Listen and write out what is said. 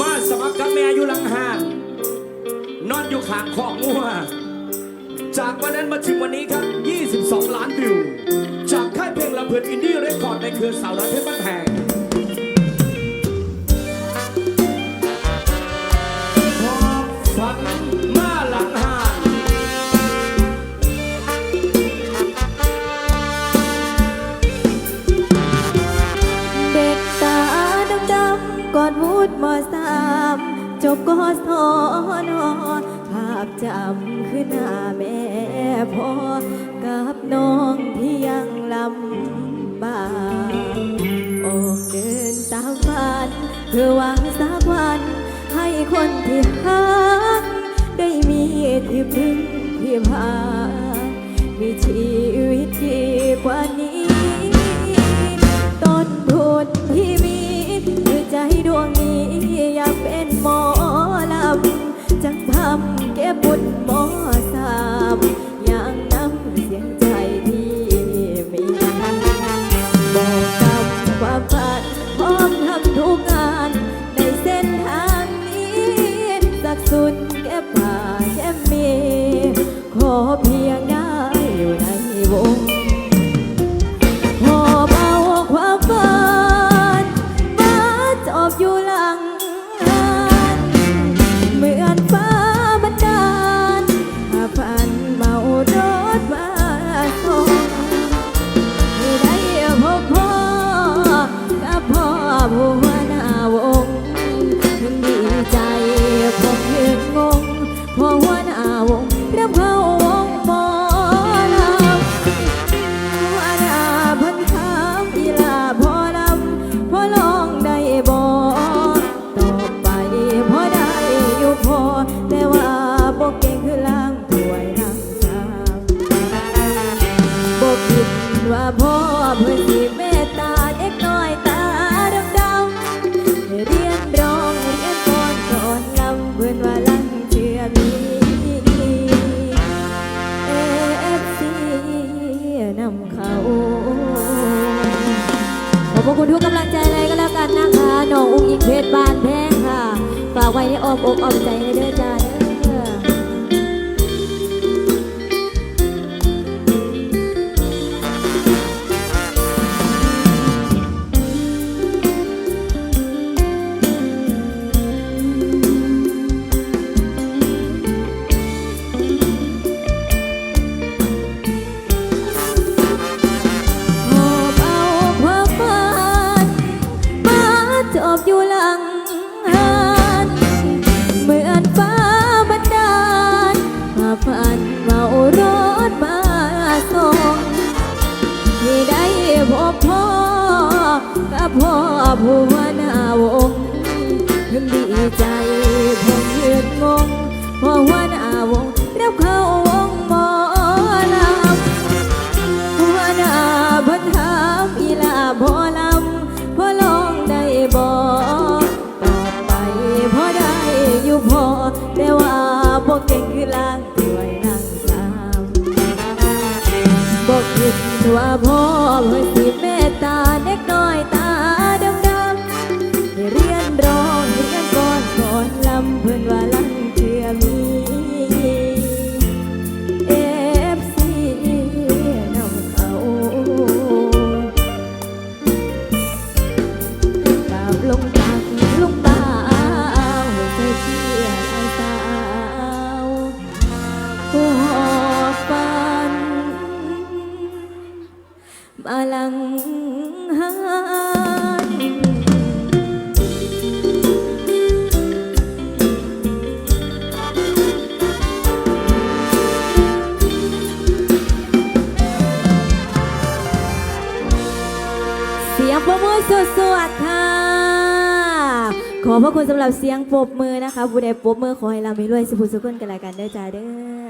มาสมัครกับแม่อยู่หลังห้างนอนอยู่ขางของงัวจากวันนั้นมาถึงวันนี้ครับ 22 ล้านวิว จากค่ายเพลงลำเพลินอินดี้เรคคอร์ดในเครือสาวรัฐเพชรบ้านแพง จบก็สอนอภาพจำคือหน้าแม่พ่อกับน้องที่ยังลำบากออกเดินตามฝัน เพื่อหวังสักวัน ให้คนที่หักได้มีที่พึ่งที่พาา หัวหน้าวงถึงดีใจผมยืนงงพอหัวหน้าวงรับเข้าวงหมอลำว่าดาพันถามอีลาพอลำพอลองได้บ่ต่อไปพอได้อยู่พอ แต่ว่าบ่เก่งคือล้างถ้วยล้างชามบ่คิดว่าพ่อเพื่อสิ พระคุณทุกกำลังใจเลยก็แล้วกันนะคะน้องอุ้งอิงเพชรบานแพงค่ะ ฝากไว้ในอ้อมอกอ้อมใจในเด้อจ้า กับพ่อผัวหน้าวงถึงดีใจผมยืนงงพอหัวหน้าวงรับเข้าวงหมอลำหัวหน้าพันถามอีลาพอลำพอลองได้บ่ต่อไปพอได้อยู่พอแต่ว่าบ่เก่งคือล้างถ้วยล้างชามบ่คิดว่าพ่อเพิ่น มาลังหันเสียงปรบมือสวดๆค่ะ ขอบพระคุณสำหรับเสียงปรบมือนะคะ ผู้ใดปรบมือขอให้เราไม่รวยสุขสุขคนกันละกันเด้อจ้าเด้อ